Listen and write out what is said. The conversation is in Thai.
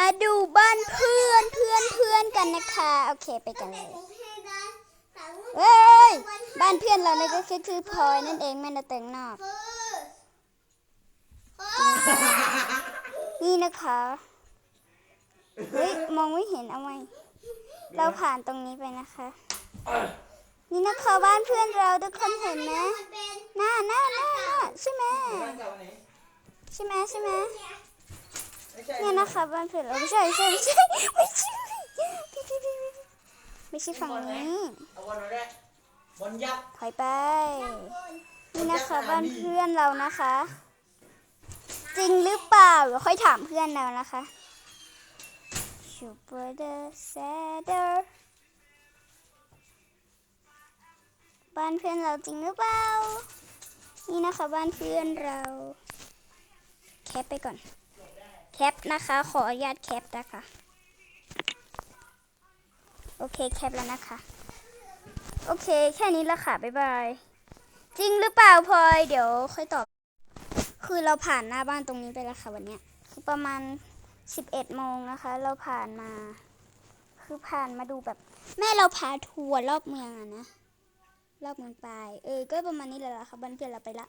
มาดูบ้านเพื่อนเพื่อนเพื่อนกันนะคะ โอเคไปกันเลยเฮ้ยบ้านเพื่อนเราเนี่ยก็คือคือพลอยนั่นเองแม่นาเต็งนอกนี่นะคะเฮ้ยมองไม่เห็นเอาไว้เราผ่านตรงนี้ไปนะคะ นี่นะคะบ้านเพื่อนเราทุกคนเห็นไหมหน้าหน้าหน้าใช่ไหมใช่ไหมใช่ไหม เนี่ยนะคะบ้านเพื่อนเราไม่ใช่ไม่ใช่ไม่ใช่ไม่ใช่ไม่ใช่ฝั่งนี้เอาวันแรกบอลยักษ์ถอยไป นี่นะคะบ้านเพื่อนเรานะคะ จริงหรือเปล่าเดี๋ยวค่อยถามเพื่อนเรานะคะ Super the Sader บ้านเพื่อนเราจริงหรือเปล่า นี่นะคะบ้านเพื่อนเรา แคปไปก่อน แคปนะคะ ขออนุญาตแคปนะคะ โอเคแคปแล้วนะคะ โอเคแค่นี้ละค่ะ บ๊ายบาย จริงหรือเปล่าพลอย เดี๋ยวค่อยตอบ คือเราผ่านหน้าบ้านตรงนี้ไปแล้วค่ะวันเนี้ยคือประมาณ11โมงนะคะ เราผ่านมา คือผ่านมาดูแบบ แม่เราพาทัวร์รอบเมืองอะนะ รอบเมืองไป เออ ก็ประมาณนี้แหละละค่ะ บ้านเพื่อนเราไปละ